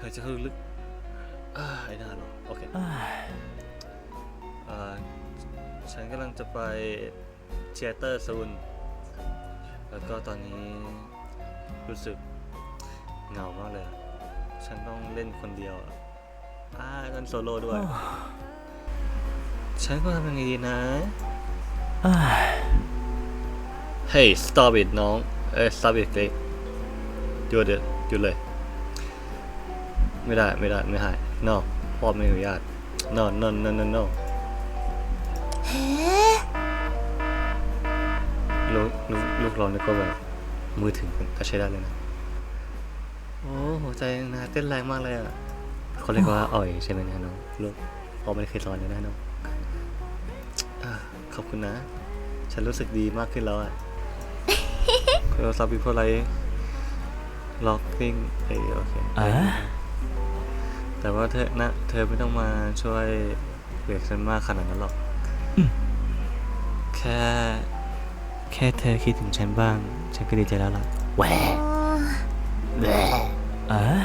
หายใจเข้าลึกอ่าไอ้หน้าเหรอโอเคเอ้ยอ่าฉันกำลังจะไปเทเตอร์ซูนแล้วก็ตอนนี้รู้สึกเหงามากเลยอะฉันต้องเล่นคนเดียวอะอ่าเล่นโซโล่ด้วย ฉันก็ทำยังไงดีนะเอ้ย Hey stop it น้อง เอ้ย stop it เลยหยุดเดี๋ยวหยุดเลย ไม่ได้ไม่ได้ไม่ให้ no พ่อไม่อนุญาต no no no no no ลูกลูกลูกเราเนี่ยก็แบบมือถึงก็ใช้ได้เลยนะ โอ้หัวใจนะเต้นแรงมากเลยอะเขาเรียกว่าอ่อยใช่ไหมเนะน้องลูกพ่อไม่ได้เคยสอนเลยนะน้องอะขอบคุณนะ ฉันรู้สึกดีมากขึ้นแล้วอะเราซับบิโพไลล็อกกิ้งเอ้ยโอเคเอ้ย แต่ว่าเธอนะเธอไม่ต้องมาช่วยเบรกฉันมากขนาดนั้นหรอก แค่ แค่เธอคิดถึงฉันบ้าง ฉันก็ดีใจแล้วล่ะแหวะแหวะเอ้ย